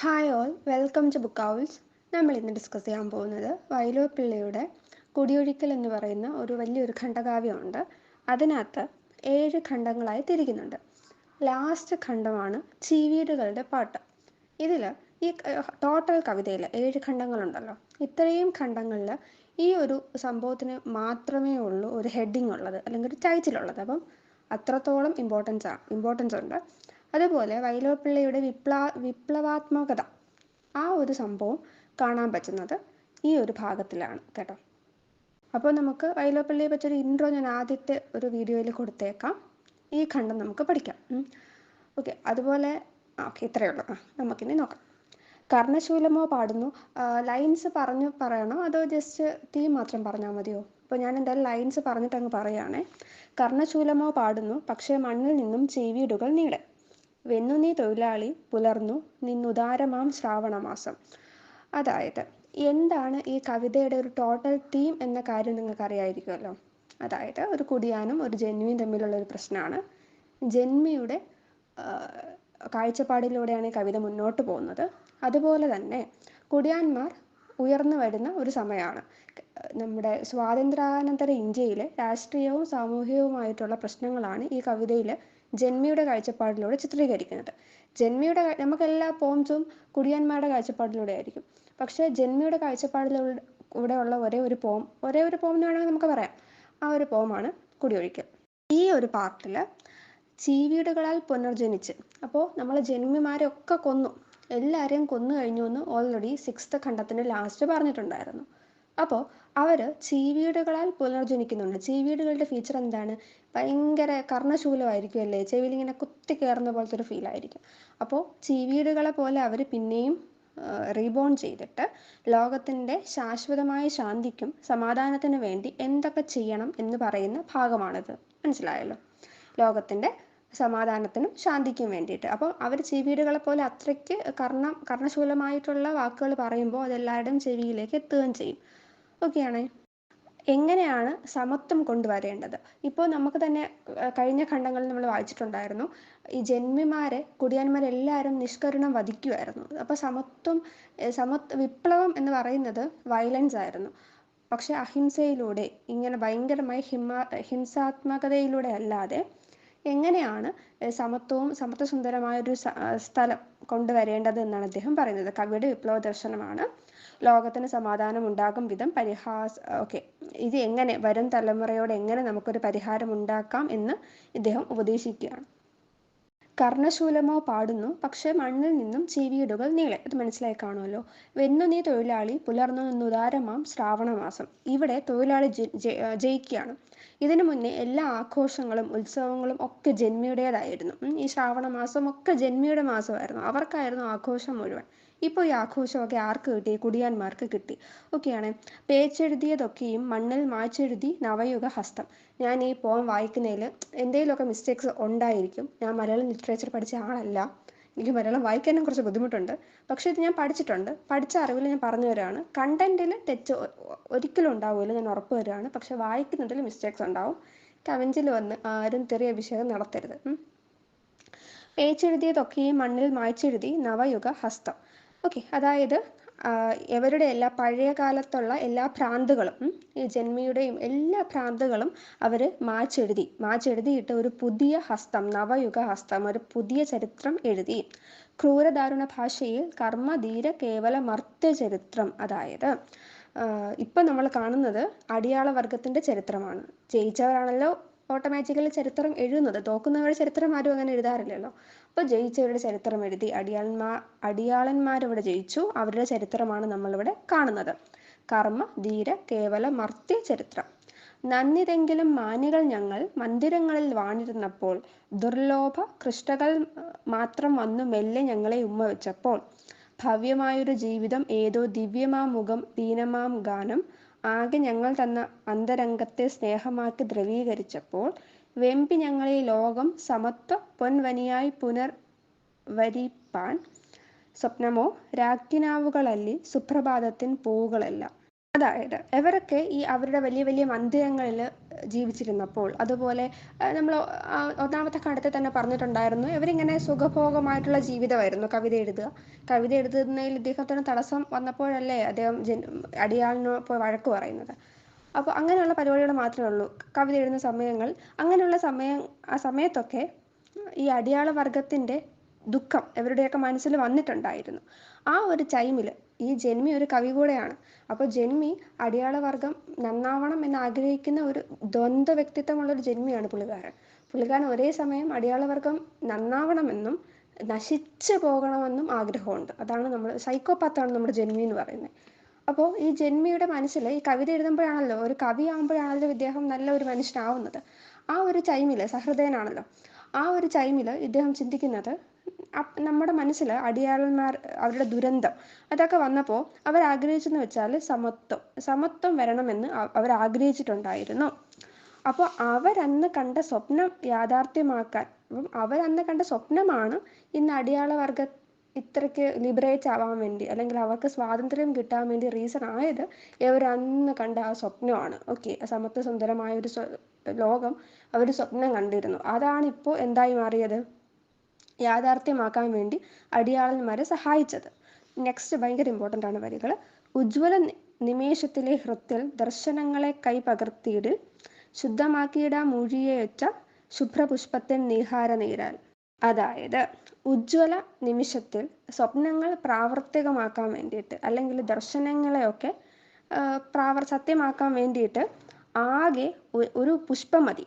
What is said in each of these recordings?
Hi all welcome to book howls നമ്മൾ ഇന്ന് discuss ചെയ്യാൻ പോകുന്നത് വൈലോപ്പിള്ളയുടെ കുടിയൊഴിക്കൽ എന്ന് പറയുന്ന ഒരു വലിയൊരു ഖണ്ഡകാവ്യമുണ്ട്. അതിനകത്ത് ഏഴ് ഖണ്ഡങ്ങളായി തിരിക്കുന്നുണ്ട്. ലാസ്റ്റ് ഖണ്ഡമാണ് ചീവീടുകളുടെ പാട്ട്. ഇതിൽ ഈ ടോട്ടൽ കവിതയിൽ ഏഴ് ഖണ്ഡങ്ങളുണ്ടല്ലോ. ഇത്രയും ഖണ്ഡങ്ങളിൽ ഈ ഒരു സംഭവത്തിന് മാത്രമേ ഉള്ളൂ ഒരു ഹെഡിങ് ഉള്ളത് അല്ലെങ്കിൽ ഒരു ടൈറ്റിൽ ഉള്ളത്. അപ്പം അത്രത്തോളം ഇമ്പോർട്ടൻസ് ആണ് ഇമ്പോർട്ടൻസ് ഉണ്ട്. അതുപോലെ വൈലോപ്പിള്ളയുടെ വിപ്ല വിപ്ലവാത്മകത. ആ ഒരു സംഭവം കാണാൻ പറ്റുന്നത് ഈ ഒരു ഭാഗത്തിലാണ് കേട്ടോ. അപ്പോൾ നമുക്ക് വൈലോപ്പിള്ളിയെ പറ്റിയൊരു ഇൻട്രോ ഞാൻ ആദ്യത്തെ ഒരു വീഡിയോയിൽ കൊടുത്തേക്കാം. ഈ ഖണ്ഡം നമുക്ക് പഠിക്കാം. ഓക്കെ അതുപോലെ ഓക്കെ ഇത്രയേ ഉള്ളൂ. ആ നമുക്കിനി നോക്കാം. കർണശൂലമോ പാടുന്നു? ലൈൻസ് പറഞ്ഞു പറയണോ? അതോ ജസ്റ്റ് തീം മാത്രം പറഞ്ഞാൽ മതിയോ? അപ്പോൾ ഞാൻ എന്തായാലും ലൈൻസ് പറഞ്ഞിട്ട് അങ്ങ് പറയുകയാണേ കർണശൂലമോ പാടുന്നു? പക്ഷേ മണ്ണിൽ നിന്നും ചെവിയിടുകൾ നീളെ. വെന്നു നീ തൊഴിലാളി പുലർന്നു നിന്നുദാരമാം ശ്രാവണമാസം. അതായത് എന്താണ് ഈ കവിതയുടെ ഒരു ടോട്ടൽ തീം എന്ന കാര്യം നിങ്ങൾക്ക് അറിയായിരിക്കുമല്ലോ അതായത് ഒരു കുടിയാനും ഒരു ജന്മിയും തമ്മിലുള്ള ഒരു പ്രശ്നമാണ്. ജന്മിയുടെ കാഴ്ചപ്പാടിലൂടെയാണ് ഈ കവിത മുന്നോട്ട് പോകുന്നത്. അതുപോലെ തന്നെ കുടിയാന്മാർ ഉയർന്നു വരുന്ന ഒരു സമയമാണ്. നമ്മുടെ സ്വാതന്ത്ര്യാനന്തര ഇന്ത്യയിലെ രാഷ്ട്രീയവും സാമൂഹികവുമായിട്ടുള്ള പ്രശ്നങ്ങളാണ് ഈ കവിതയിൽ ജന്മിയുടെ കാഴ്ചപ്പാടിലൂടെ ചിത്രീകരിക്കുന്നത്. ജന്മിയുടെ നമുക്കെല്ലാ പോംസും കുടിയാന്മാരുടെ കാഴ്ചപ്പാടിലൂടെ ആയിരിക്കും. പക്ഷേ ജന്മിയുടെ കാഴ്ചപ്പാടിലൂടെ ഉള്ള ഒരേ ഒരു പോം ഒരേ ഒരു പോം എന്ന് വേണമെങ്കിൽ നമുക്ക് പറയാം. ആ ഒരു പോമാണ് കുടിയൊഴിക്കൽ. ഈ ഒരു പാർട്ടിൽ ചീവീടുകളാൽ പുനർജനിച്ച് അപ്പോൾ നമ്മൾ ജന്മിമാരെ ഒക്കെ കൊന്നു. എല്ലാവരെയും കൊന്നു കഴിഞ്ഞു എന്ന് ഓൾറെഡി സിക്സ്ത് ഖണ്ഡത്തിന്റെ ലാസ്റ്റ് പറഞ്ഞിട്ടുണ്ടായിരുന്നു. അപ്പോൾ അവർ ചീവീടുകളാൽ പുനർജനിക്കുന്നുണ്ട്. ചീവീടുകളുടെ ഫീച്ചർ എന്താണ്? ഭയങ്കര കർണശൂലമായിരിക്കും അല്ലേ? ചെവിയിൽ ഇങ്ങനെ കുത്തി കയറുന്ന പോലത്തെ ഒരു ഫീലായിരിക്കും അപ്പോൾ ചീവീടുകളെ പോലെ അവർ പിന്നെയും റീബോൺ ചെയ്തിട്ട് ലോകത്തിന്റെ ശാശ്വതമായ ശാന്തിക്കും സമാധാനത്തിന് വേണ്ടി എന്തൊക്കെ ചെയ്യണം എന്ന് പറയുന്ന ഭാഗമാണിത്. മനസ്സിലായല്ലോ? ലോകത്തിന്റെ സമാധാനത്തിനും ശാന്തിക്കും വേണ്ടിയിട്ട്. അപ്പോൾ അവർ ചെവിയുകളെ പോലെ അത്രയ്ക്ക് കർണ കർണശൂലമായിട്ടുള്ള വാക്കുകൾ പറയുമ്പോൾ അതെല്ലാവരുടെയും ചെവിയിലേക്ക് എത്തുകയും ചെയ്യും. ഓക്കെയാണേ എങ്ങനെയാണ് സമത്വം കൊണ്ടുവരേണ്ടത്? ഇപ്പോൾ നമുക്ക് തന്നെ കഴിഞ്ഞ ഖണ്ഡങ്ങളിൽ നമ്മൾ വായിച്ചിട്ടുണ്ടായിരുന്നു ഈ ജന്മിമാരെ കുടിയാന്മാരെല്ലാവരും നിഷ്കരുണം വധിക്കുമായിരുന്നു അപ്പോൾ സമത്വം സമത്വ വിപ്ലവം എന്ന് പറയുന്നത് വയലൻസ് ആയിരുന്നു. പക്ഷെ അഹിംസയിലൂടെ ഇങ്ങനെ ഭയങ്കരമായി ഹിമ ഹിംസാത്മകതയിലൂടെ അല്ലാതെ എങ്ങനെയാണ് സമത്വവും സമത്വസുന്ദരമായ ഒരു സ്ഥലം കൊണ്ടുവരേണ്ടത് എന്നാണ് അദ്ദേഹം പറയുന്നത്. കവിയുടെ വിപ്ലവ ദർശനമാണ് ലോകത്തിന് സമാധാനം ഉണ്ടാകും വിധം പരിഹാസ ഓക്കെ ഇത് എങ്ങനെ വരും തലമുറയോട് എങ്ങനെ നമുക്കൊരു പരിഹാരം ഉണ്ടാക്കാം എന്ന് ഇദ്ദേഹം ഉപദേശിക്കുകയാണ്. കർണശൂലമോ പാടുന്നു പക്ഷെ മണ്ണിൽ നിന്നും ചെവിയിടുകൾ നീളെ. അത് മനസ്സിലായി കാണുമല്ലോ. വെന്നു നീ തൊഴിലാളി പുലർന്നു നിന്നുദാരമാം ശ്രാവണമാസം ഇവിടെ തൊഴിലാളി ജയിക്കുകയാണ്. ഇതിനു മുന്നേ എല്ലാ ആഘോഷങ്ങളും ഉത്സവങ്ങളും ഒക്കെ ജന്മിയുടേതായിരുന്നു. ഈ ശ്രാവണ മാസം ഒക്കെ ജന്മിയുടെ മാസമായിരുന്നു. അവർക്കായിരുന്നു ആഘോഷം മുഴുവൻ. ഇപ്പോൾ ഈ ആഘോഷമൊക്കെ ആർക്ക് കിട്ടി? കുടിയാന്മാർക്ക് കിട്ടി. ഓക്കെയാണ് പേച്ചെഴുതിയതൊക്കെയും മണ്ണിൽ മായ്ച്ചെഴുതി നവയുഗ ഹസ്തം. ഞാൻ ഈ പോം വായിക്കുന്നതിൽ എന്തെങ്കിലുമൊക്കെ മിസ്റ്റേക്സ് ഉണ്ടായിരിക്കും. ഞാൻ മലയാളം ലിറ്ററേച്ചർ പഠിച്ച ആളല്ല. എനിക്ക് മലയാളം വായിക്കാനും കുറച്ച് ബുദ്ധിമുട്ടുണ്ട്. പക്ഷേ ഇത് ഞാൻ പഠിച്ചിട്ടുണ്ട്. പഠിച്ച അറിവിൽ ഞാൻ പറഞ്ഞു തരാണ്. കണ്ടന്റിൽ തെറ്റ് ഒരിക്കലും ഉണ്ടാവില്ല ഞാൻ ഉറപ്പ് വരികയാണ് പക്ഷെ വായിക്കുന്നതിൽ മിസ്റ്റേക്സ് ഉണ്ടാവും. കവഞ്ചിൽ വന്ന് ആരും ചെറിയ അഭിഷേകം നടത്തരുത്. പേച്ചെഴുതിയതൊക്കെയും മണ്ണിൽ മായ്ച്ചെഴുതി നവയുഗ ഹസ്തം. ഓക്കെ അതായത് ഇവരുടെ എല്ലാ പഴയ കാലത്തുള്ള എല്ലാ ഭ്രാന്തുകളും ജന്മിയുടെയും എല്ലാ ഭ്രാന്തുകളും അവർ മാച്ചെഴുതി. മാച്ചെഴുതിയിട്ട് ഒരു പുതിയ ഹസ്തം നവയുഗ ഹസ്തം ഒരു പുതിയ ചരിത്രം എഴുതി. ക്രൂരദാരുണ ഭാഷയിൽ കർമ്മധീര കേവല മർത്യ ചരിത്രം അതായത് ഇപ്പം നമ്മൾ കാണുന്നത് അടിയാള വർഗത്തിന്റെ ചരിത്രമാണ്. ജയിച്ചവരാണല്ലോ ഓട്ടോമാറ്റിക്കലി ചരിത്രം എഴുതുന്നത്. തോക്കുന്നവരുടെ ചരിത്രം ആരും അങ്ങനെ എഴുതാറില്ലല്ലോ. അപ്പോൾ ജയിച്ചവരുടെ ചരിത്രം എഴുതി അടിയാളന്മാർ അടിയാളന്മാരിവിടെ ജയിച്ചു. അവരുടെ ചരിത്രമാണ് നമ്മളിവിടെ കാണുന്നത്. കർമ്മ ധീര കേവല മർത്യ ചരിത്രം. നന്ദിതെങ്കിലും മാനികൾ ഞങ്ങൾ മന്ദിരങ്ങളിൽ വാണിരുന്നപ്പോൾ ദുർലോഭ കൃഷ്ടകൾ മാത്രം വന്നു മെല്ലെ ഞങ്ങളെ ഉമ്മ വെച്ചപ്പോൾ. ഭവ്യമായൊരു ജീവിതം ഏതോ ദിവ്യമാം മുഖം ദീനമാം ഗാനം. ആകെ ഞങ്ങൾ തന്ന അന്തരംഗത്തെ സ്നേഹമാക്കി ദ്രവീകരിച്ചപ്പോൾ വെമ്പി ഞങ്ങളെ ലോകം സമത്വ പൊൻവനിയായി പുനർ വരിപ്പാൻ സ്വപ്നമോ? രാജ്ഞിനാവുകളല്ലി സുപ്രഭാതത്തിൻ പൂവുകളല്ല. അതായത് ഇവരൊക്കെ ഈ അവരുടെ വലിയ വലിയ മന്ദിരങ്ങളിൽ ജീവിച്ചിരുന്നപ്പോൾ അതുപോലെ നമ്മൾ ഒന്നാമത്തെ ഘട്ടത്തിൽ തന്നെ പറഞ്ഞിട്ടുണ്ടായിരുന്നു ഇവരിങ്ങനെ സുഖഭോഗമായിട്ടുള്ള ജീവിതമായിരുന്നു. കവിത എഴുതുക. കവിത എഴുതുന്നതിൽ ഇദ്ദേഹത്തിന് തടസ്സം വന്നപ്പോഴല്ലേ അദ്ദേഹം ജൻ അടിയാളിനോട് പോയി വഴക്ക് പറയുന്നത്. അപ്പോൾ അങ്ങനെയുള്ള പരിപാടികൾ മാത്രമേ ഉള്ളൂ. കവിത എഴുതുന്ന സമയങ്ങൾ അങ്ങനെയുള്ള സമയം ആ സമയത്തൊക്കെ ഈ അടിയാള വർഗത്തിന്റെ ദുഃഖം ഇവരുടെയൊക്കെ മനസ്സിൽ വന്നിട്ടുണ്ടായിരുന്നു. ആ ഒരു ടൈമിൽ ഈ ജന്മി ഒരു കവി കൂടെയാണ്. അപ്പോൾ ജന്മി അടിയാളവർഗം നന്നാവണം എന്ന് ആഗ്രഹിക്കുന്ന ഒരു ദ്വന്ദ്വ വ്യക്തിത്വമുള്ള ഒരു ജന്മിയാണ് പുള്ളിക്കാരൻ. പുള്ളിക്കാരൻ ഒരേ സമയം അടിയാള അടിയാളവർഗം നന്നാവണമെന്നും നശിച്ചു പോകണമെന്നും ആഗ്രഹമുണ്ട്. അതാണ് നമ്മൾ സൈക്കോപാത്താണ് നമ്മുടെ ജന്മി എന്ന് പറയുന്നത്. അപ്പോൾ ഈ ജന്മിയുടെ മനസ്സിൽ ഈ കവിത എഴുതുമ്പോഴാണല്ലോ ഒരു കവി ആകുമ്പോഴാണല്ലോ ഇദ്ദേഹം നല്ല ഒരു മനുഷ്യനാവുന്നത്. ആ ഒരു ടൈമിൽ സഹൃദയനാണല്ലോ. ആ ഒരു ടൈമിൽ ഇദ്ദേഹം ചിന്തിക്കുന്നത് നമ്മുടെ മനസ്സിൽ അടിയാളന്മാർ അവരുടെ ദുരന്തം അതൊക്കെ വന്നപ്പോൾ അവർ ആഗ്രഹിച്ചെന്ന് വെച്ചാൽ സമത്വം സമത്വം വരണമെന്ന് അവർ ആഗ്രഹിച്ചിട്ടുണ്ടായിരുന്നു. അപ്പോൾ അവരന്ന് കണ്ട സ്വപ്നം യാഥാർത്ഥ്യമാക്കാൻ അപ്പം അവരന്ന് കണ്ട സ്വപ്നമാണ് ഇന്ന് അടിയാള വർഗ ഇത്രയ്ക്ക് ലിബറേറ്റ് ആവാൻ വേണ്ടി അല്ലെങ്കിൽ അവർക്ക് സ്വാതന്ത്ര്യം കിട്ടാൻ വേണ്ടി റീസൺ ആയത് ഇവർ അന്ന് കണ്ട ആ സ്വപ്നമാണ്. ഓക്കെ സമത്വ സുന്ദരമായ ഒരു ലോകം അവർ സ്വപ്നം കണ്ടിരുന്നു. അതാണ് ഇപ്പോൾ എന്തായി മാറിയത്? യാഥാർത്ഥ്യമാക്കാൻ വേണ്ടി അടിയാളന്മാരെ സഹായിച്ചത്. നെക്സ്റ്റ് ഭയങ്കര ഇമ്പോർട്ടന്റ് ആണ് വരികൾ ഉജ്ജ്വല നിമേഷത്തിലെ ഹൃത്തിൽ ദർശനങ്ങളെ കൈ ശുദ്ധമാക്കിയിടാ മൂഴിയെയൊറ്റ ശുഭ്രപുഷ്പത്തിൻ നീഹാര നീരാൽ. അതായത് ഉജ്ജ്വല നിമിഷത്തിൽ സ്വപ്നങ്ങൾ പ്രാവർത്തികമാക്കാൻ വേണ്ടിയിട്ട് അല്ലെങ്കിൽ ദർശനങ്ങളെയൊക്കെ പ്രാവർ സത്യമാക്കാൻ വേണ്ടിയിട്ട് ആകെ ഒരു പുഷ്പം മതി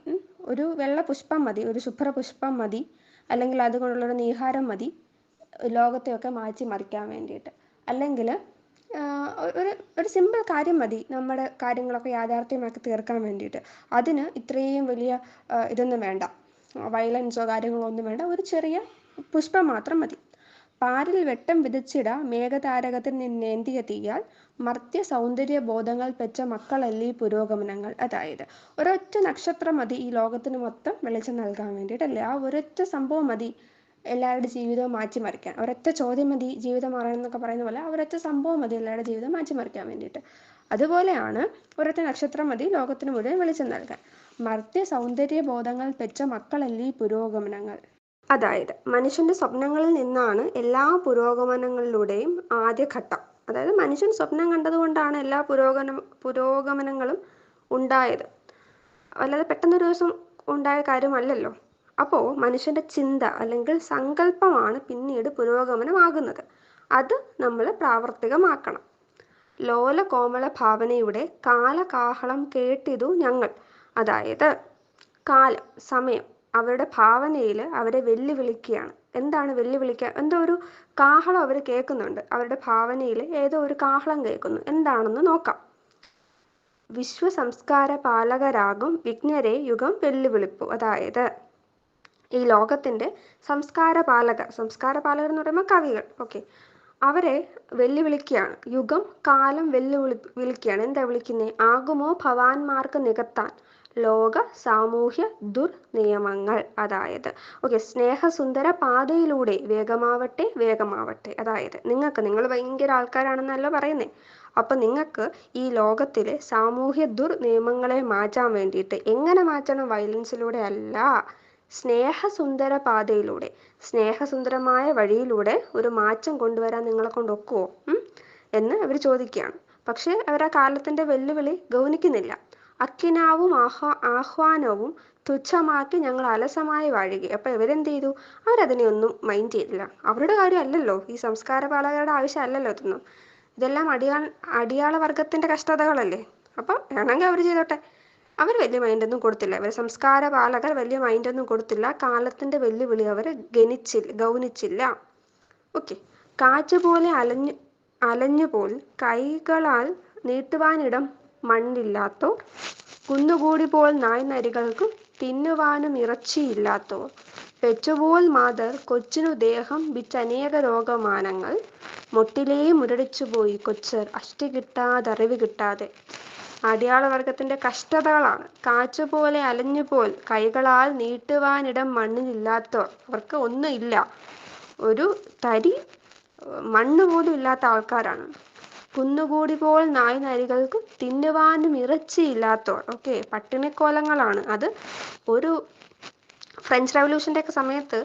ഒരു വെള്ള പുഷ്പം മതി ഒരു ശുഭ്ര പുഷ്പം മതി അല്ലെങ്കിൽ അതുകൊണ്ടുള്ളൊരു നീഹാരം മതി ലോകത്തെയൊക്കെ മാറ്റി മറിക്കാൻ വേണ്ടിയിട്ട്. അല്ലെങ്കിൽ ഒരു ഒരു സിമ്പിൾ കാര്യം മതി നമ്മുടെ കാര്യങ്ങളൊക്കെ യാഥാർത്ഥ്യമാക്കി തീർക്കാൻ വേണ്ടിയിട്ട്. അതിന് ഇത്രയും വലിയ ഇതൊന്നും വേണ്ട. വയലൻസോ കാര്യങ്ങളോ ഒന്നും വേണ്ട. ഒരു ചെറിയ പുഷ്പം മാത്രം മതി. പാരിൽ വെട്ടം വിതച്ചിട മേഘതാരകത്തിൽ നിന്നേന്തിയ തീയാൽ മർത്യ സൗന്ദര്യ ബോധങ്ങൾ പെച്ച മക്കളല്ലേ പുരോഗമനങ്ങൾ? അതായത് ഒരൊറ്റ നക്ഷത്രം മതി ഈ ലോകത്തിന് മൊത്തം വെളിച്ചം നൽകാൻ വേണ്ടിയിട്ടല്ലേ? ആ ഒരൊറ്റ സംഭവം മതി എല്ലാവരുടെ ജീവിതവും മാറ്റിമറിക്കാൻ. ഒരൊറ്റ ചോദ്യം മതി ജീവിതം മാറണമെന്നൊക്കെ പറയുന്ന പോലെ ഒരൊറ്റ സംഭവം മതി എല്ലാവരുടെ ജീവിതം മാറ്റിമറിക്കാൻ വേണ്ടിയിട്ട്. അതുപോലെയാണ് ഒരൊറ്റ നക്ഷത്രം മതി ലോകത്തിന് മുഴുവൻ വെളിച്ചം നൽകാൻ. മർത്യ സൗന്ദര്യ ബോധങ്ങൾ മക്കളല്ലേ പുരോഗമനങ്ങൾ. അതായത് മനുഷ്യന്റെ സ്വപ്നങ്ങളിൽ നിന്നാണ് എല്ലാ പുരോഗമനങ്ങളിലൂടെയും ആദ്യഘട്ടം അതായത് മനുഷ്യൻ സ്വപ്നം കണ്ടതുകൊണ്ടാണ് എല്ലാ പുരോഗമന പുരോഗമനങ്ങളും ഉണ്ടായത്. അല്ലാതെ പെട്ടെന്നൊരു ദിവസം ഉണ്ടായ കാര്യമല്ലല്ലോ. അപ്പോൾ മനുഷ്യന്റെ ചിന്ത അല്ലെങ്കിൽ സങ്കല്പമാണ് പിന്നീട് പുരോഗമനമാകുന്നത്. അത് നമ്മൾ പ്രാവർത്തികമാക്കണം. ലോല കോമള ഭാവനയുടെ കാലകാഹളം കേട്ടിതു ഞങ്ങൾ. അതായത് കാലം സമയം അവരുടെ ഭാവനയിൽ അവരെ വെല്ലുവിളിക്കുകയാണ്. എന്താണ് വെല്ലുവിളിക്കുക? എന്തോ ഒരു കാഹളം അവർ കേൾക്കുന്നുണ്ട്. അവരുടെ ഭാവനയിൽ ഏതോ ഒരു കാഹളം കേൾക്കുന്നു. എന്താണെന്ന് നോക്കാം. വിശ്വ സംസ്കാര പാലകരാകും വിജ്ഞരെ യുഗം വെല്ലുവിളിപ്പു. അതായത് ഈ ലോകത്തിന്റെ സംസ്കാര പാലകർ സംസ്കാര പാലകർ എന്ന് പറയുമ്പോൾ കവികൾ. ഓക്കെ. അവരെ വെല്ലുവിളിക്കുകയാണ്. യുഗം കാലം വെല്ലുവിളി വിളിക്കുകയാണ്. എന്താ വിളിക്കുന്നത്? ആകുമോ ഭവാന്മാർക്ക് നികത്താൻ. ലോക സാമൂഹ്യ ദുർനിയമങ്ങൾ. അതായത് ഓക്കെ സ്നേഹസുന്ദര പാതയിലൂടെ വേഗമാവട്ടെ വേഗമാവട്ടെ. അതായത് നിങ്ങൾക്ക് നിങ്ങൾ ഭയങ്കര ആൾക്കാരാണെന്നല്ലോ പറയുന്നേ. അപ്പൊ നിങ്ങൾക്ക് ഈ ലോകത്തിലെ സാമൂഹ്യ ദുർനിയമങ്ങളെ മാറ്റാൻ വേണ്ടിയിട്ട് എങ്ങനെ മാറ്റണം? വയലൻസിലൂടെ അല്ല. സ്നേഹസുന്ദര പാതയിലൂടെ സ്നേഹസുന്ദരമായ വഴിയിലൂടെ ഒരു മാറ്റം കൊണ്ടുവരാൻ നിങ്ങളെ കൊണ്ട് ഒക്കുവോ? എന്ന് അവർ ചോദിക്കുകയാണ്. പക്ഷേ അവർ ആ കാലത്തിന്റെ വെല്ലുവിളി ഗൗനിക്കുന്നില്ല. അക്കിനാവും ആഹ്വാ ആഹ്വാനവും തുച്ഛമാക്കി ഞങ്ങൾ അലസമായി വാഴുകി അപ്പൊ ഇവരെന്ത് ചെയ്തു അവരതിനെ ഒന്നും മൈൻഡ് ചെയ്തില്ല. അവരുടെ കാര്യമല്ലല്ലോ. ഈ സംസ്കാര പാലകരുടെ ആവശ്യമല്ലല്ലോ ഇതൊന്നും. ഇതെല്ലാം അടിയാൾ അടിയാള വർഗത്തിന്റെ കഷ്ടതകളല്ലേ. അപ്പൊ വേണമെങ്കിൽ അവർ ചെയ്തോട്ടെ. അവർ വലിയ മൈൻഡ് ഒന്നും കൊടുത്തില്ല. ഇവർ സംസ്കാര പാലകർ വലിയ മൈൻഡ് ഒന്നും കൊടുത്തില്ല. കാലത്തിന്റെ വെല്ലുവിളി അവർ ഗണിച്ചില്ല ഗൗനിച്ചില്ല. ഓക്കെ കാറ്റ് പോലെ അലഞ്ഞു അലഞ്ഞുപോൽ കൈകളാൽ നീട്ടുവാനിടം മണ്ണില്ലാത്തോർ കുന്നുകൂടി പോൽ നായ് നരികൾക്കും തിന്നുവാനും ഇറച്ചിയില്ലാത്തോർ പെറ്റുപോൽ മാതർ കൊച്ചിനു ദേഹം വിറ്റനേക രോഗമാനങ്ങൾ. മുട്ടിലേ മുരടിച്ചുപോയി കൊച്ചർ അഷ്ടി കിട്ടാതെ അറിവ് കിട്ടാതെ. അടിയാളവർഗത്തിന്റെ കഷ്ടതകളാണ്. കാറ്റുപോലെ അലഞ്ഞുപോൽ കൈകളാൽ നീട്ടുവാനിടം മണ്ണിലില്ലാത്തവർ അവർക്ക് ഒന്നും ഇല്ല. ഒരു തരി മണ്ണ് പോലും ഇല്ലാത്ത ആൾക്കാരാണ്. കുന്നുകൂടി പോൽ നായ് നരികൾക്ക് തിന്നുവാനും ഇറച്ചിയില്ലാത്തോർ ഓക്കെ പട്ടിണിക്കോലങ്ങളാണ് അത്. ഒരു ഫ്രഞ്ച് റവല്യൂഷന്റെ ഒക്കെ സമയത്ത്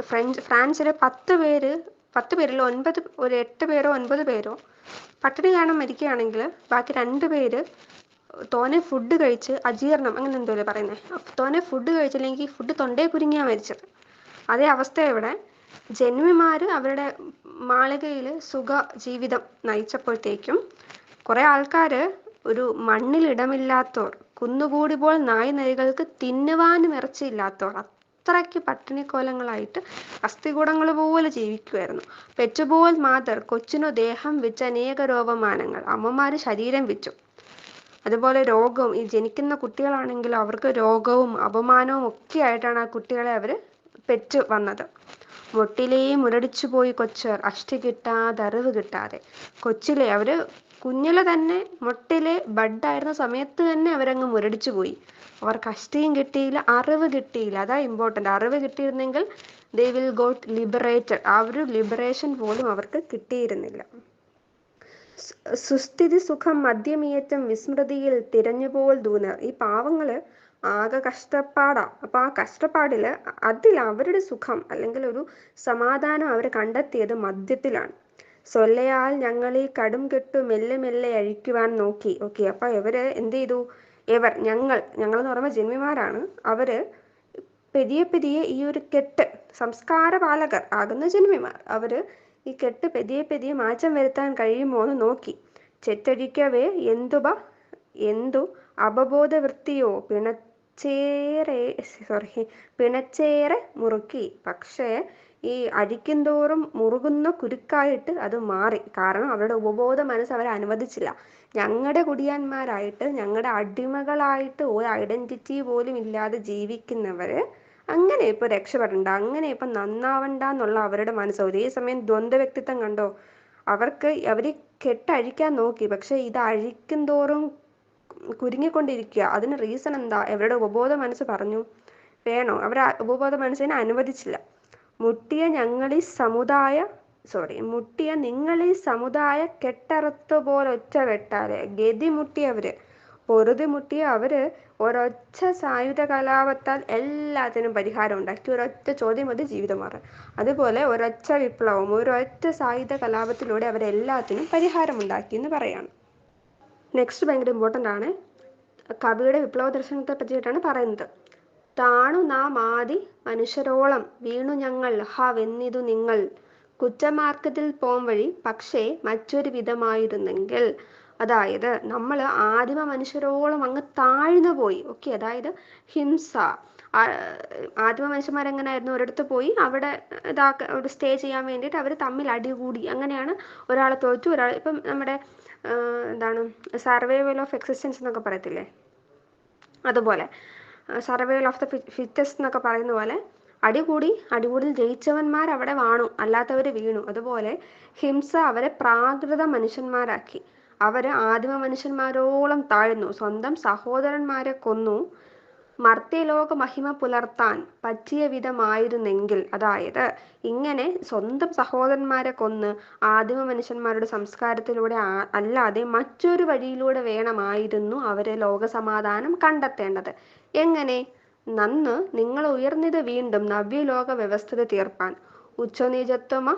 ഫ്രഞ്ച് ഫ്രാൻസിലെ പത്ത് പേര് പത്ത് പേരിൽ ഒൻപത് ഒരു എട്ട് പേരോ ഒൻപത് പേരോ പട്ടിണി കാരണം മരിക്കുകയാണെങ്കിൽ ബാക്കി രണ്ട് പേര് തോനെ ഫുഡ് കഴിച്ച് അജീർണം അങ്ങനെ എന്തോ പറയുന്നത് തോനെ ഫുഡ് കഴിച്ചില്ലെങ്കിൽ ഫുഡ് തൊണ്ടേ കുരുങ്ങിയാ മരിച്ചത്. അതേ അവസ്ഥ ഇവിടെ. ജന്മിമാർ അവരുടെ മാളികയിൽ സുഖ ജീവിതം നയിച്ചപ്പോഴത്തേക്കും കുറേ ആൾക്കാർ ഒരു മണ്ണിൽ ഇടമില്ലാത്തവർ പോൽ നായ് നരികൾക്ക് തിന്നുവാനും ഇറച്ചിയില്ലാത്തവർ അത്രയ്ക്ക് പട്ടിണിക്കോലങ്ങളായിട്ട് അസ്ഥികൂടങ്ങൾ പോലെ ജീവിക്കുമായിരുന്നു പെറ്റുപോൽ മാതർ കൊച്ചിനു ദേഹം വെച്ച അനേക രോഗമാനങ്ങൾ അമ്മമാര് ശരീരം വെച്ചു. അതുപോലെ രോഗവും ഈ ജനിക്കുന്ന കുട്ടികളാണെങ്കിൽ അവർക്ക് രോഗവും അപമാനവും ഒക്കെ ആയിട്ടാണ് ആ കുട്ടികളെ അവർ പെറ്റു വന്നത്. മുട്ടിലേ മുരടിച്ചു പോയി കൊച്ചർ അഷ്ടി കിട്ടാതെ അറിവ് കിട്ടാതെ. കൊച്ചിലെ അവർ കുഞ്ഞിലെ തന്നെ മുട്ടിലെ ബഡായിരുന്ന സമയത്ത് തന്നെ അവരങ്ങ് മുരടിച്ചു പോയി. അവർക്ക് അഷ്ടിയും കിട്ടിയില്ല അറിവ് കിട്ടിയില്ല. അതാ ഇമ്പോർട്ടന്റ് അറിവ് കിട്ടിയിരുന്നെങ്കിൽ ദേ വിൽ ഗോട്ട് ലിബറേറ്റഡ് ആ ഒരു ലിബറേഷൻ പോലും അവർക്ക് കിട്ടിയിരുന്നില്ല. സുസ്ഥിതി സുഖം മദ്യമിയറ്റം വിസ്മൃതിയിൽ തിരഞ്ഞുപോൽ ദൂന ഈ പാവങ്ങൾ ആകെ കഷ്ടപ്പാടാ. അപ്പൊ ആ കഷ്ടപ്പാടിൽ അതിൽ അവരുടെ സുഖം അല്ലെങ്കിൽ ഒരു സമാധാനം അവർ കണ്ടെത്തിയത് മദ്യത്തിലാണ്. സൊല്ലയാൽ ഞങ്ങൾ ഈ കടും കെട്ടു മെല്ലെ മെല്ലെ അഴിക്കുവാൻ നോക്കി. ഓക്കെ അപ്പൊ ഇവർ എന്ത് ചെയ്തു? ഇവർ ഞങ്ങൾ ഞങ്ങൾ എന്ന് പറയുമ്പോൾ ജന്മിമാരാണ്. അവർ പെരിയ പെരിയ ഈ ഒരു കെട്ട് സംസ്കാര പാലകർ ആകുന്ന ജന്മിമാർ. അവർ ഈ കെട്ട് പെതിയെ പെതിയെ മാറ്റം വരുത്താൻ കഴിയുമോ എന്ന് നോക്കി. ചെറ്റഴിക്കവേ എന്തുബ എന്തു? അപബോധ വൃത്തിയോ പിണച്ചേറെ സോറി പിണച്ചേറെ മുറുക്കി. പക്ഷേ ഈ അടിക്കുന്തോറും മുറുകുന്ന കുരുക്കായിട്ട് അത് മാറി. കാരണം അവരുടെ ഉപബോധ മനസ്സ് അവരെ അനുവദിച്ചില്ല. ഞങ്ങളുടെ കുടിയാന്മാരായിട്ട് ഞങ്ങളുടെ അടിമകളായിട്ട് ഒരു ഐഡന്റിറ്റി പോലും ഇല്ലാതെ ജീവിക്കുന്നവര് അങ്ങനെ ഇപ്പൊ രക്ഷപ്പെടണ്ട അങ്ങനെ ഇപ്പൊ നന്നാവണ്ട എന്നുള്ള അവരുടെ മനസ്സ്. ഒരേ സമയം ദ്വന്ദ്വ വ്യക്തിത്വം കണ്ടോ? അവർക്ക് അവർ കെട്ടഴിക്കാൻ നോക്കി. പക്ഷെ ഇത് അഴിക്കും തോറും കുരുങ്ങിക്കൊണ്ടിരിക്കുക. അതിന് റീസൺ എന്താ? അവരുടെ ഉപബോധ മനസ്സ് പറഞ്ഞു വേണോ? അവരെ ഉപബോധ മനസ്സിനെ അനുവദിച്ചില്ല. മുട്ടിയ ഞങ്ങളീ സമുദായ സോറി മുട്ടിയ നിങ്ങളീ സമുദായ കെട്ടറുത്ത പോലെ ഒറ്റ വെട്ടാതെ ഗതി മുട്ടിയവര് പൊറുതി മുട്ടിയ അവർ ഒരൊറ്റ സായുധ കലാപത്താൽ എല്ലാത്തിനും പരിഹാരം ഉണ്ടാക്കി. ഒരൊറ്റ ചോദ്യം മതി ജീവിതം മാറും അതുപോലെ ഒരൊറ്റ വിപ്ലവം ഒരൊറ്റ സായുധ കലാപത്തിലൂടെ അവരെല്ലാത്തിനും പരിഹാരമുണ്ടാക്കി എന്ന് പറയാണ്. നെക്സ്റ്റ് ഭയങ്കര ഇമ്പോർട്ടന്റ് ആണ്. കവിയുടെ വിപ്ലവ ദർശനത്തെ പറ്റിയിട്ടാണ് പറയുന്നത്. താണു നാം ആദി മനുഷ്യരോളം വീണു ഞങ്ങൾ ഹ വെന്നിതു നിങ്ങൾ. കുറ്റമാർഗത്തിൽ പോം വഴി പക്ഷേ മറ്റൊരു വിധമായിരുന്നെങ്കിൽ. അതായത് നമ്മൾ ആദിമ മനുഷ്യരോളം അങ്ങ് താഴ്ന്നു പോയി. ഓക്കെ അതായത് ഹിംസ. ആദിമ മനുഷ്യന്മാരെങ്ങനെയായിരുന്നു ഒരിടത്ത് പോയി അവിടെ ഇതാക്ക ഒരു സ്റ്റേ ചെയ്യാൻ വേണ്ടിയിട്ട് അവർ തമ്മിൽ അടികൂടി. അങ്ങനെയാണ് ഒരാളെ തോറ്റു ഒരാൾ ഇപ്പം നമ്മുടെ എന്താണ് സർവൈവൽ ഓഫ് എക്സിസ്റ്റൻസ് എന്നൊക്കെ പറയത്തില്ലേ? അതുപോലെ സർവൈവൽ ഓഫ് ദ ഫിറ്റസ്റ്റ് എന്നൊക്കെ പറയുന്ന പോലെ അടികൂടി അടികൂടി ജയിച്ചവന്മാർ അവിടെ വാണു അല്ലാത്തവർ വീണു. അതുപോലെ ഹിംസ അവരെ പ്രാകൃത മനുഷ്യന്മാരാക്കി. അവർ ആദിമ മനുഷ്യന്മാരോളം താഴ്ന്നു. സ്വന്തം സഹോദരന്മാരെ കൊന്നു. മർത്യലോക മഹിമ പുലർത്താൻ പറ്റിയ വിധമായിരുന്നെങ്കിൽ അതായത് ഇങ്ങനെ സ്വന്തം സഹോദരന്മാരെ കൊന്ന് ആദിമ മനുഷ്യന്മാരുടെ സംസ്കാരത്തിലൂടെ അല്ലാതെ മറ്റൊരു വഴിയിലൂടെ വേണമായിരുന്നു അവരെ ലോകസമാധാനം കണ്ടെത്തേണ്ടത്. എങ്ങനെ? നന്ന് നിങ്ങൾ ഉയർന്നത് വീണ്ടും നവ്യലോക വ്യവസ്ഥത തീർപ്പാൻ. ഉച്ചനീചത്വമ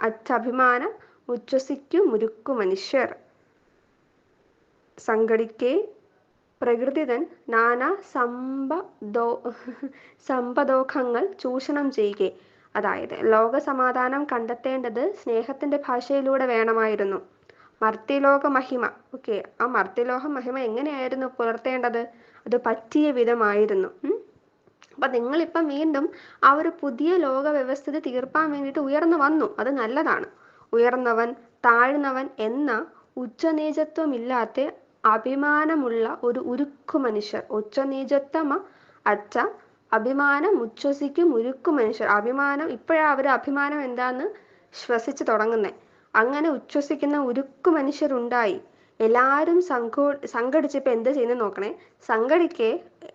അച്ചഭിമാനം ഉച്ഛസിക്കു മുരുക്കു മനുഷ്യർ. സംഘടിക്കേ പ്രകൃതിതൻ നാനാ സമ്പദോ സമ്പദോഖങ്ങൾ ചൂഷണം ചെയ്യുകയെ അതായത് ലോക സമാധാനം കണ്ടെത്തേണ്ടത് സ്നേഹത്തിന്റെ ഭാഷയിലൂടെ വേണമായിരുന്നു. മർത്യലോക മഹിമ. ഓക്കെ ആ മർത്യലോക മഹിമ എങ്ങനെയായിരുന്നു പുലർത്തേണ്ടത്? അത് പറ്റിയ വിധമായിരുന്നു. അപ്പൊ നിങ്ങളിപ്പം വീണ്ടും ആ ഒരു പുതിയ ലോക വ്യവസ്ഥിതി തീർപ്പാൻ വേണ്ടിയിട്ട് ഉയർന്നു വന്നു. അത് നല്ലതാണ്. ഉയർന്നവൻ താഴ്ന്നവൻ എന്ന ഉച്ചനീചത്വമില്ലാത്ത അഭിമാനമുള്ള ഒരു ഉരുക്കു മനുഷ്യർ ഉച്ചനീചത്വമ അച്ഛ അഭിമാനം ഉച്ഛസിക്കും ഉരുക്കു മനുഷ്യർ അഭിമാനം ഇപ്പോഴാ അവർ അഭിമാനം എന്താന്ന് ശ്വസിച്ചു തുടങ്ങുന്നെ. അങ്ങനെ ഉച്ഛസിക്കുന്ന ഉരുക്കു മനുഷ്യരുണ്ടായി. എല്ലാവരും സംഘോ സംഘടിച്ച് ഇപ്പൊ എന്ത് ചെയ്യുന്നത് നോക്കണേ? സംഘടിക്കെ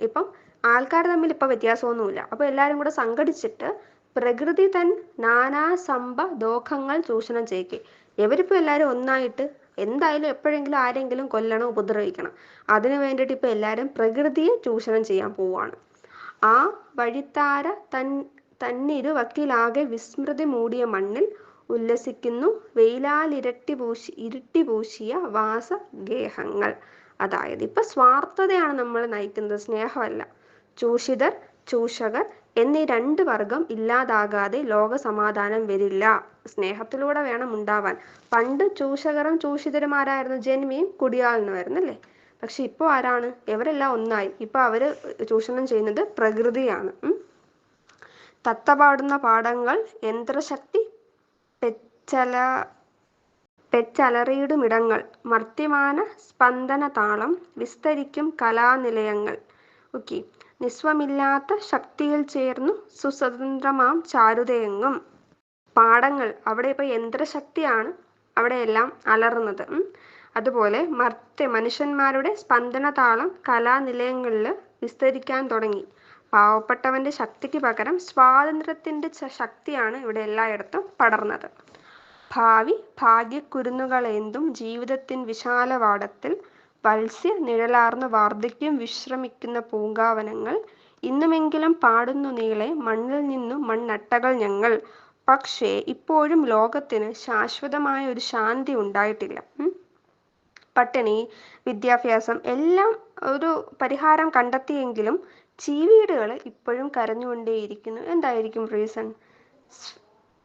ഇപ്പം ആൾക്കാർ തമ്മിൽ ഇപ്പൊ വ്യത്യാസമൊന്നുമില്ല. അപ്പോൾ എല്ലാവരും കൂടെ സംഘടിച്ചിട്ട് പ്രകൃതി തൻ നാനാ സംഭ ദോഖങ്ങൾ ചൂഷണം ചെയ്യിക്കെ. ഇവരിപ്പോൾ എല്ലാവരും ഒന്നായിട്ട് എന്തായാലും എപ്പോഴെങ്കിലും ആരെങ്കിലും കൊല്ലണം ഉപദ്രവിക്കണം. അതിനു വേണ്ടിയിട്ട് ഇപ്പോൾ എല്ലാവരും പ്രകൃതിയെ ചൂഷണം ചെയ്യാൻ പോവുകയാണ് ആ വഴിത്താര തൻ തന്നിരു വക്കിലാകെ വിസ്മൃതി മൂടിയ മണ്ണിൽ ഉല്ലസിക്കുന്നു വെയിലാലിരട്ടി പൂശി ഇരുട്ടി പൂശിയ വാസഗേഹങ്ങൾ. അതായത് ഇപ്പൊ സ്വാർത്ഥതയാണ് നമ്മൾ നയിക്കുന്നത് സ്നേഹമല്ല. ചൂഷിതർ ചൂഷകർ എന്നീ രണ്ട് വർഗം ഇല്ലാതാകാതെ ലോക സമാധാനം വരില്ല. സ്നേഹത്തിലൂടെ വേണം ഉണ്ടാവാൻ പണ്ട് ചൂഷകരും ചൂഷിതരുമാരായിരുന്നു ജന്മിയും കുടിയാളിനുമായിരുന്നു അല്ലേ പക്ഷെ ഇപ്പോൾ ആരാണ്? ഇവരെല്ലാം ഒന്നായി. ഇപ്പൊ അവർ ചൂഷണം ചെയ്യുന്നത് പ്രകൃതിയാണ്. ഉം. തത്തപാടുന്ന പാടങ്ങൾ യന്ത്രശക്തി പെച്ചല പെച്ചലറിയിടുമിടങ്ങൾ മർത്യമാന സ്പന്ദന താളം വിസ്തരിക്കും കലാനിലയങ്ങൾ. ഓക്കെ. നിസ്വമില്ലാത്ത ശക്തിയിൽ ചേർന്നു സുസ്വതന്ത്രമാം ചാരുതയെങ്ങും പാടങ്ങൾ അവിടെ ഇപ്പൊ യന്ത്രശക്തിയാണ് അവിടെയെല്ലാം അലറുന്നത്. ഉം. അതുപോലെ മർത്തെ മനുഷ്യന്മാരുടെ സ്പന്ദന താളം കലാനിലയങ്ങളിൽ വിസ്തരിക്കാൻ തുടങ്ങി. പാവപ്പെട്ടവന്റെ ശക്തിക്ക് പകരം സ്വാതന്ത്ര്യത്തിന്റെ ശക്തിയാണ് ഇവിടെ എല്ലായിടത്തും പടർന്നത്. ഭാവി ഭാഗ്യക്കുരുന്നുകളെന്തും ജീവിതത്തിൻ വിശാലവാടത്തിൽ വത്സ്യ നിഴലാർന്ന വാർദ്ധക്യം വിശ്രമിക്കുന്ന പൂങ്കാവനങ്ങൾ. ഇന്നുമെങ്കിലും പാടുന്നു നീളെ മണ്ണിൽ നിന്നു മണ്ണട്ടകൾ ഞങ്ങൾ. പക്ഷേ ഇപ്പോഴും ലോകത്തിന് ശാശ്വതമായ ഒരു ശാന്തി ഉണ്ടായിട്ടില്ല. പട്ടിണി വിദ്യാഭ്യാസം എല്ലാം ഒരു പരിഹാരം കണ്ടെത്തിയെങ്കിലും ചീവീടുകൾ ഇപ്പോഴും കരഞ്ഞുകൊണ്ടേയിരിക്കുന്നു. എന്തായിരിക്കും റീസൺ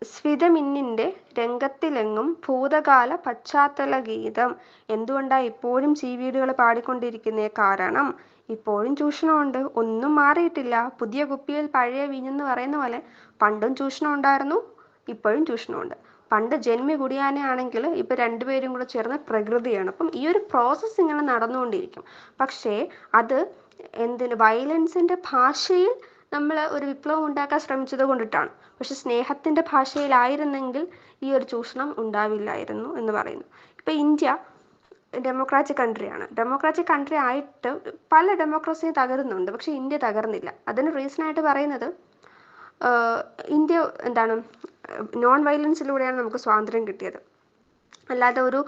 സ്ഫിതമിന്നിന്റെ രംഗത്തിലെങ്ങും ഭൂതകാല പശ്ചാത്തല ഗീതം എന്തുകൊണ്ടാ ഇപ്പോഴും ചീവീടുകൾ പാടിക്കൊണ്ടിരിക്കുന്നേ കാരണം ഇപ്പോഴും ചൂഷണമുണ്ട്. ഒന്നും മാറിയിട്ടില്ല. പുതിയ കുപ്പിയിൽ പഴയ വീഞ്ഞെന്ന് പറയുന്ന പോലെ പണ്ടും ചൂഷണം ഉണ്ടായിരുന്നു ഇപ്പോഴും ചൂഷണമുണ്ട്. പണ്ട് ജന്മി കുടിയാനെ ആണെങ്കിൽ ഇപ്പൊ രണ്ടുപേരും കൂടെ ചേർന്ന് പ്രകൃതിയാണ്. അപ്പം ഈ ഒരു പ്രോസസ്സ് ഇങ്ങനെ നടന്നുകൊണ്ടിരിക്കും. പക്ഷേ അത് എന്തിന്? വയലൻസിന്റെ ഭാഷയിൽ നമ്മൾ ഒരു വിപ്ലവം ഉണ്ടാക്കാൻ ശ്രമിച്ചത് കൊണ്ടിട്ടാണ്. പക്ഷെ സ്നേഹത്തിന്റെ ഭാഷയിലായിരുന്നെങ്കിൽ ഈ ഒരു ചൂഷണം ഉണ്ടാവില്ലായിരുന്നു എന്ന് പറയുന്നു. ഇപ്പൊ ഇന്ത്യ ഡെമോക്രാറ്റിക് കൺട്രിയാണ്. ഡെമോക്രാറ്റിക് കൺട്രി ആയിട്ട് പല ഡെമോക്രസിയും തകരുന്നുണ്ട്. പക്ഷെ ഇന്ത്യ തകർന്നില്ല. അതിന് റീസൺ ആയിട്ട് പറയുന്നത് ഇന്ത്യ എന്താണ് നോൺ വയലൻസിലൂടെയാണ് നമുക്ക് സ്വാതന്ത്ര്യം കിട്ടിയത്. അല്ലാതെ ഒരു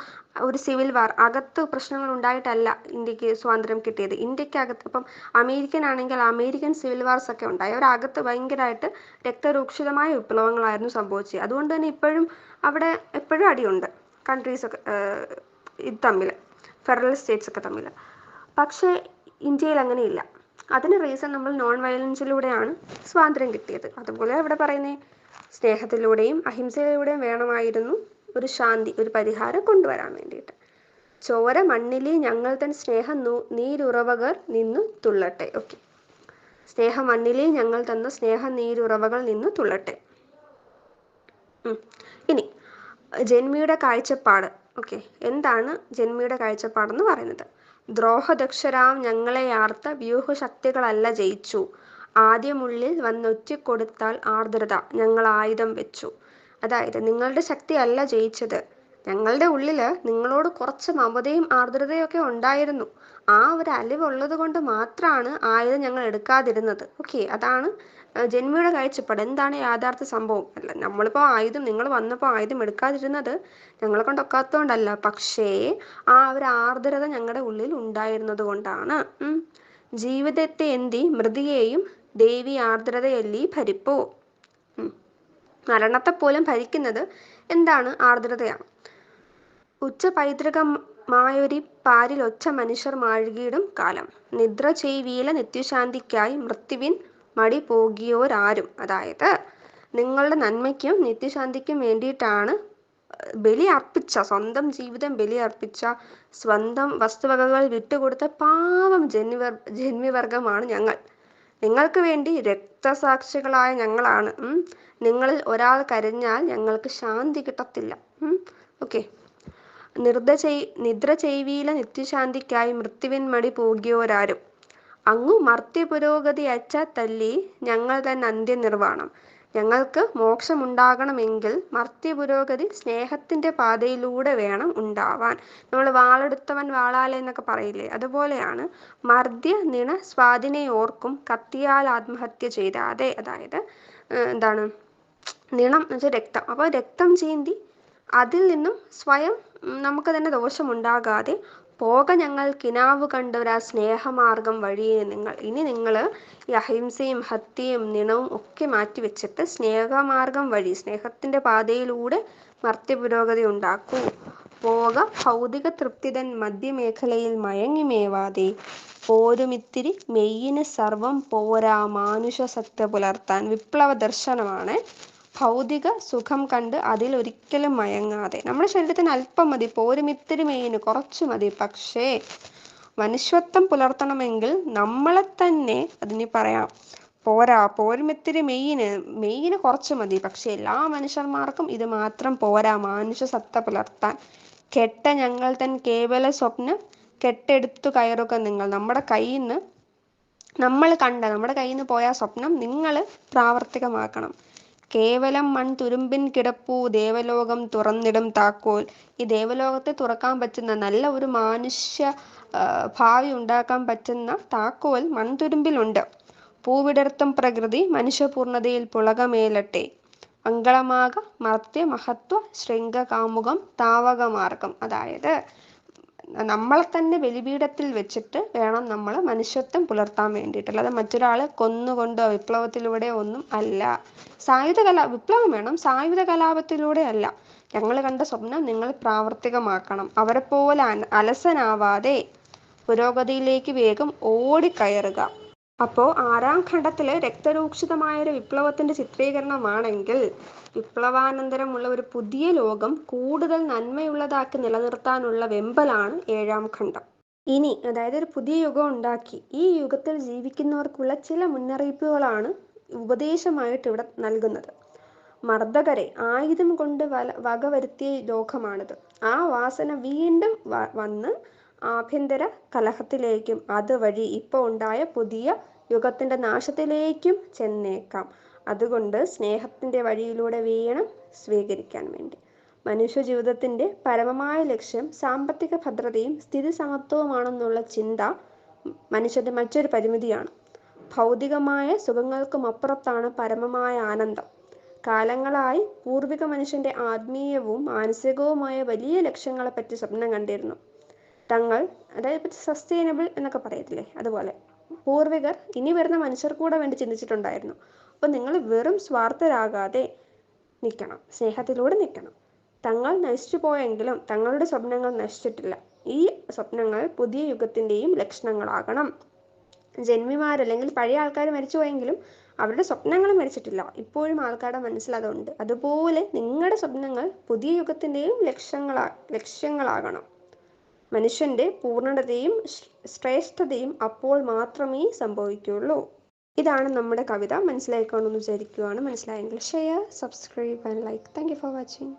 ഒരു സിവിൽ വാർ അകത്ത് പ്രശ്നങ്ങൾ ഉണ്ടായിട്ടല്ല ഇന്ത്യയ്ക്ക് സ്വാതന്ത്ര്യം കിട്ടിയത്. ഇന്ത്യയ്ക്ക് അകത്ത് ഇപ്പം അമേരിക്കൻ ആണെങ്കിൽ അമേരിക്കൻ സിവിൽ വാർസ് ഒക്കെ ഉണ്ടായി. അവരകത്ത് ഭയങ്കരമായിട്ട് രക്തരൂക്ഷിതമായ വിപ്ലവങ്ങളായിരുന്നു സംഭവിച്ചത്. അതുകൊണ്ട് തന്നെ ഇപ്പോഴും അവിടെ എപ്പോഴും അടിയുണ്ട്. കൺട്രീസ് ഒക്കെ ഇത് തമ്മിൽ ഫെഡറൽ സ്റ്റേറ്റ്സ് ഒക്കെ തമ്മിൽ പക്ഷേ ഇന്ത്യയിൽ അങ്ങനെയില്ല. അതിന് റീസൺ നമ്മൾ നോൺ വയലൻസിലൂടെയാണ് സ്വാതന്ത്ര്യം കിട്ടിയത്. അതുപോലെ ഇവിടെ പറയുന്നേ സ്നേഹത്തിലൂടെയും അഹിംസയിലൂടെയും വേണമായിരുന്നു ഒരു ശാന്തി ഒരു പരിഹാരം കൊണ്ടുവരാൻ വേണ്ടിയിട്ട്. ചോര മണ്ണിലെ ഞങ്ങൾ തൻ സ്നേഹം നീരുറവകൾ നിന്നു തുള്ളട്ടെ. ഓക്കെ. സ്നേഹ മണ്ണിലെ ഞങ്ങൾ തന്ന സ്നേഹ നീരുറവകൾ നിന്നു തുള്ളട്ടെ. ഇനി ജന്മിയുടെ കാഴ്ചപ്പാട്. ഓക്കെ. എന്താണ് ജന്മിയുടെ കാഴ്ചപ്പാടെന്ന് പറയുന്നത്? ദ്രോഹദക്ഷരാം ഞങ്ങളെ ആർത്ത വ്യൂഹശക്തികളല്ല ജയിച്ചു. ആദ്യമുള്ളിൽ വന്നൊറ്റിക്കൊടുത്താൽ ആർദ്രത ഞങ്ങൾ ആയുധം വെച്ചു. അതായത് നിങ്ങളുടെ ശക്തി അല്ല ജയിച്ചത്. ഞങ്ങളുടെ ഉള്ളിൽ നിങ്ങളോട് കുറച്ച് മമതയും ആർദ്രതയും ഒക്കെ ഉണ്ടായിരുന്നു. ആ ഒരു അലിവുള്ളത് കൊണ്ട് മാത്രമാണ് ആയുധം ഞങ്ങൾ എടുക്കാതിരുന്നത്. ഓക്കെ അതാണ് ജന്മിയുടെ കാഴ്ചപ്പാട്. എന്താണ് യാഥാർത്ഥ സംഭവം? അല്ല നമ്മളിപ്പോൾ ആയുധം നിങ്ങൾ വന്നപ്പോൾ ആയുധം എടുക്കാതിരുന്നത് ഞങ്ങളെ കൊണ്ടൊക്കാത്തതുകൊണ്ടല്ല പക്ഷേ ആ ഒരു ആർദ്രത ഞങ്ങളുടെ ഉള്ളിൽ ഉണ്ടായിരുന്നത് കൊണ്ടാണ്. ജീവിതത്തെ എന്തി മൃതിയെയും ദേവി ആർദ്രതയല്ലി ഭരിപ്പോ. മരണത്തെ പോലും ഭരിക്കുന്നത് എന്താണ് ആർദ്രതയാണ് ഉച്ച പൈതൃകമായൊരു പാരിൽ ഒച്ച മനുഷ്യർ മാഴുകിയിടും കാലം. നിദ്ര ചെയ്വീല നിത്യശാന്തിക്കായി മൃത്യുവിൻ മടി പോകിയോരാരും. അതായത് നിങ്ങളുടെ നന്മയ്ക്കും നിത്യശാന്തിക്കും വേണ്ടിയിട്ടാണ് ബലി അർപ്പിച്ച സ്വന്തം ജീവിതം ബലി അർപ്പിച്ച സ്വന്തം വസ്തുവകകൾ വിട്ടുകൊടുത്ത പാവം ജന്മിവർ ജന്മിവർഗമാണ് ഞങ്ങൾ. നിങ്ങൾക്ക് വേണ്ടി രക്തസാക്ഷികളായ ഞങ്ങളാണ്. നിങ്ങളിൽ ഒരാൾ കരഞ്ഞാൽ ഞങ്ങൾക്ക് ശാന്തി കിട്ടത്തില്ല. ഓക്കെ. നിർദ്ദ ചെയ് നിദ്ര ചെയ്വീല നിത്യശാന്തിക്കായി മൃത്യുവിൻ മടി പോകിയോരാരും അങ്ങു മർത്യ പുരോഗതി അച്ഛ തല്ലി ഞങ്ങൾ തന്നെ അന്ത്യനിർവാണം. ഞങ്ങൾക്ക് മോക്ഷമുണ്ടാകണമെങ്കിൽ മർത്യ പുരോഗതി സ്നേഹത്തിന്റെ പാതയിലൂടെ വേണം ഉണ്ടാവാൻ. നമ്മൾ വാളെടുത്തവൻ വാളാലെ എന്നൊക്കെ പറയില്ലേ? അതുപോലെയാണ് മർദ്യ നിണ സ്വാതിനെ ഓർക്കും കത്തിയാൽ ആത്മഹത്യ ചെയ്താതെ. അതായത് എന്താണ്? നിണം എന്ന് വെച്ചാൽ രക്തം. അപ്പോൾ രക്തം ചീന്തി അതിൽ നിന്നും സ്വയം നമുക്ക് തന്നെ ദോഷമുണ്ടാകാതെ പോക ഞങ്ങൾ കിനാവ് കണ്ടൊരാ സ്നേഹമാർഗം വഴിയെ നിങ്ങൾ ഇനി നിങ്ങൾ ഈ അഹിംസയും ഹത്യയും നിണവും ഒക്കെ മാറ്റി വെച്ചിട്ട് സ്നേഹമാർഗം വഴി സ്നേഹത്തിന്റെ പാതയിലൂടെ മർത്യപുരോഗതി ഉണ്ടാക്കൂ. പോക ഭൗതിക തൃപ്തിതൻ മധ്യമേഖലയിൽ മയങ്ങിമേവാതെ. പോരുമിത്തിരി മെയ്യിന് സർവം പോരാ. മാനുഷ സത്യ പുലർത്താൻ വിപ്ലവ ദർശനമാണ് ഭൗതിക സുഖം കണ്ട് അതിൽ ഒരിക്കലും മയങ്ങാതെ. നമ്മുടെ ശരീരത്തിന് അല്പം മതി പോരുമിത്തിരി മെയ്യിന് കുറച്ച് മതി. പക്ഷേ മനുഷ്യത്വം പുലർത്തണമെങ്കിൽ നമ്മളെ തന്നെ അതിന് പറയാം. പോരാ പോരുമിത്തിരി മെയ്യിന് മെയ്യിന് കുറച്ച് മതി. പക്ഷെ എല്ലാ മനുഷ്യന്മാർക്കും ഇത് മാത്രം പോരാ മാനുഷ സത്ത പുലർത്താൻ. കെട്ട ഞങ്ങൾ തൻ കേവല സ്വപ്നം കെട്ടെടുത്തു കയറുക നിങ്ങൾ. നമ്മുടെ കയ്യിൽ നിന്ന് നമ്മൾ കണ്ട നമ്മുടെ കയ്യിൽ നിന്ന് പോയ സ്വപ്നം നിങ്ങൾ പ്രാവർത്തികമാക്കണം. കേവലം മൺതുരുമ്പിൻ കിടപ്പൂ ദേവലോകം തുറന്നിടും താക്കോൽ. ഈ ദേവലോകത്തെ തുറക്കാൻ പറ്റുന്ന നല്ല ഒരു മാനുഷ്യ ഭാവി ഉണ്ടാക്കാൻ പറ്റുന്ന താക്കോൽ മൺതുരുമ്പിലുണ്ട്. പൂവിടർത്തം പ്രകൃതി മനുഷ്യപൂർണതയിൽ പുളകമേലട്ടെ. മംഗളമാക മർത്യ മഹത്വ ശൃംഗ കാമുകം താവകമാർഗം. അതായത് നമ്മളെ തന്നെ ബലിപീഠത്തിൽ വെച്ചിട്ട് വേണം നമ്മൾ മനുഷ്യത്വം പുലർത്താൻ വേണ്ടിയിട്ട് അല്ലാതെ മറ്റൊരാളെ കൊന്നുകൊണ്ടോ വിപ്ലവത്തിലൂടെ ഒന്നും അല്ല. സായുധ കലാ വിപ്ലവം വേണം. സായുധ കലാപത്തിലൂടെ അല്ല. ഞങ്ങൾ കണ്ട സ്വപ്നം നിങ്ങൾ പ്രാവർത്തികമാക്കണം. അവരെ പോലെ അലസനാവാതെ പുരോഗതിയിലേക്ക് വേഗം ഓടിക്കയറുക. അപ്പോൾ ആറാം ഖണ്ഡത്തിലെ രക്തരൂക്ഷിതമായ ഒരു വിപ്ലവത്തിന്റെ ചിത്രീകരണമാണെങ്കിൽ വിപ്ലവാനന്തരമുള്ള ഒരു പുതിയ ലോകം കൂടുതൽ നന്മയുള്ളതാക്കി നിലനിർത്താനുള്ള വെമ്പലാണ് ഏഴാം ഖണ്ഡം. ഇനി അതായത് ഒരു പുതിയ യുഗം ഉണ്ടാക്കി ഈ യുഗത്തിൽ ജീവിക്കുന്നവർക്കുള്ള ചില മുന്നറിയിപ്പുകളാണ് ഉപദേശമായിട്ട് ഇവിടെ നൽകുന്നത്. മർദ്ദകരെ ആയുധം കൊണ്ട് വല വകവരുത്തിയ ലോകമാണിത്. ആ വാസന വീണ്ടും വന്ന് ആഭ്യന്തര കലഹത്തിലേക്കും അതുവഴി ഇപ്പോൾ ഉണ്ടായ പുതിയ യുഗത്തിന്റെ നാശത്തിലേക്കും ചെന്നേക്കാം. അതുകൊണ്ട് സ്നേഹത്തിന്റെ വഴിയിലൂടെ വേണം സ്വീകരിക്കാൻ വേണ്ടി. മനുഷ്യ ജീവിതത്തിന്റെ പരമമായ ലക്ഷ്യം സാമ്പത്തിക ഭദ്രതയും സ്ഥിതി സമത്വവുമാണെന്നുള്ള ചിന്ത മനുഷ്യന്റെ മറ്റൊരു പരിമിതിയാണ്. ഭൗതികമായ സുഖങ്ങൾക്കും അപ്പുറത്താണ് പരമമായ ആനന്ദം. കാലങ്ങളായി പൂർവിക മനുഷ്യന്റെ ആത്മീയവും മാനസികവുമായ വലിയ ലക്ഷ്യങ്ങളെപ്പറ്റി സ്വപ്നം കണ്ടിരുന്നു. തങ്ങൾ അതായത് സസ്റ്റൈനബിൾ എന്നൊക്കെ പറയത്തില്ലേ അതുപോലെ. പൂർവികർ ഇനി വരുന്ന മനുഷ്യർ കൂടെ വേണ്ടി ചിന്തിച്ചിട്ടുണ്ടായിരുന്നു. അപ്പോൾ നിങ്ങൾ വെറും സ്വാർത്ഥരാകാതെ നിൽക്കണം സ്നേഹത്തിലൂടെ നിൽക്കണം തങ്ങൾ നശിച്ചു പോയെങ്കിലും തങ്ങളുടെ സ്വപ്നങ്ങൾ നശിച്ചിട്ടില്ല. ഈ സ്വപ്നങ്ങൾ പുതിയ യുഗത്തിന്റെയും ലക്ഷണങ്ങളാകണം. ജന്മിമാരല്ലെങ്കിൽ പഴയ ആൾക്കാർ മരിച്ചുപോയെങ്കിലും അവരുടെ സ്വപ്നങ്ങൾ മരിച്ചിട്ടില്ല. ഇപ്പോഴും ആൾക്കാരുടെ മനസ്സിൽ അതുണ്ട്. അതുപോലെ നിങ്ങളുടെ സ്വപ്നങ്ങൾ പുതിയ യുഗത്തിന്റെയും ലക്ഷ്യങ്ങളാ ലക്ഷ്യങ്ങളാകണം. മനുഷ്യന്റെ പൂർണതയും ശ്രേഷ്ഠതയും അപ്പോൾ മാത്രമേ സംഭവിക്കുകയുള്ളൂ. ഇതാണ് നമ്മുടെ കവിത. മനസ്സിലായിക്കോണമെന്ന് വിചാരിക്കുകയാണ് മനസ്സിലായെങ്കിൽ share subscribe and like thank for watching